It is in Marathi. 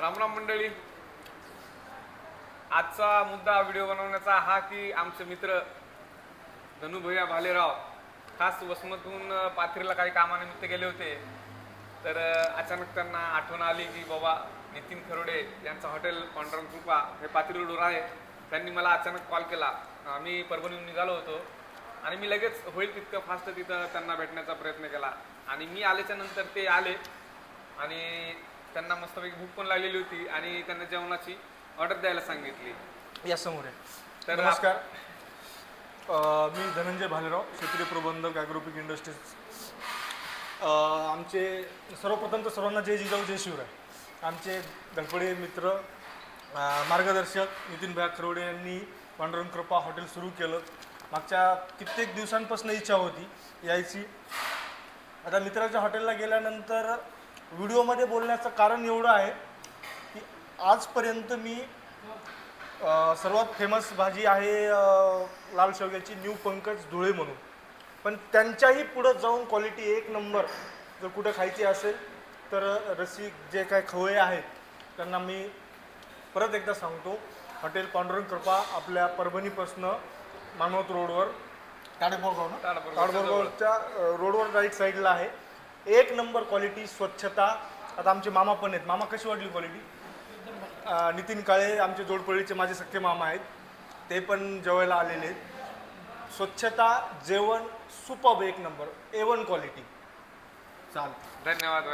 रामराम मंडळी. आजचा मुद्दा व्हिडिओ बनवण्याचा हा की आमचे मित्र धनुभैया भालेराव खास वसमतहून पाथरीला काही कामानिमित्त गेले होते. तर अचानक त्यांना आठवण आली की बाबा नितीन खरोडे यांचं हॉटेल पांडुरंग कृपा हे पाथरी रोडवर आहे. त्यांनी मला अचानक कॉल केला. आम्ही परभणीहून निघालो होतो. आणि मी लगेच होईल तितकं फास्ट तिथं त्यांना भेटण्याचा प्रयत्न केला. आणि मी आल्याच्यानंतर ते आले. आणि त्यांना मस्तपैकी भूक पण लागलेली होती आणि त्यांना जेवणाची ऑर्डर द्यायला सांगितली. या समोर आहे. तर नमस्कार. अ, मी धनंजय भालेराव क्षेत्रीय प्रबंधक ॲग्रोपिक इंडस्ट्रीज अ, आमचे सर्वप्रथम तर सर्वांना जय जिजाऊ जय शिवराय. आमचे धडपडे मित्र अ, मार्गदर्शक नितीन भाई खरवडे यांनी पांडुरंग कृपा हॉटेल सुरू केलं. मागच्या कित्येक दिवसांपासून इच्छा होती यायची. आता मित्राच्या हॉटेलला गेल्यानंतर व्हिडिओमध्ये बोलण्याचं कारण एवढं आहे की आजपर्यंत मी अ, सर्वात फेमस भाजी आहे अ, लाल शेवग्याची न्यू पंकज धुळे म्हणून. पण त्यांच्याही पुढं जाऊन क्वालिटी एक नंबर जर कुठं खायची असेल तर रसिक जे काय खवळे आहेत त्यांना मी परत एकदा सांगतो. हॉटेल पांडुरंग कृपा आपल्या परभणीपासनं मानवत रोडवर. ताडेपोरगाव ना ताडबोरगावच्या रोडवर राईट साईडला आहे. एक नंबर क्वालिटी स्वच्छता. आता आमचे मामा पण आहेत. मामा कशी वाटली क्वालिटी नितीन काळे आमचे जोडपळीचे माझे सख्खे मामा आहेत. ते पण जेवायला आलेले आहेत. स्वच्छता जेवण सुपब एक नंबर. ए वन क्वालिटी चाल धन्यवाद.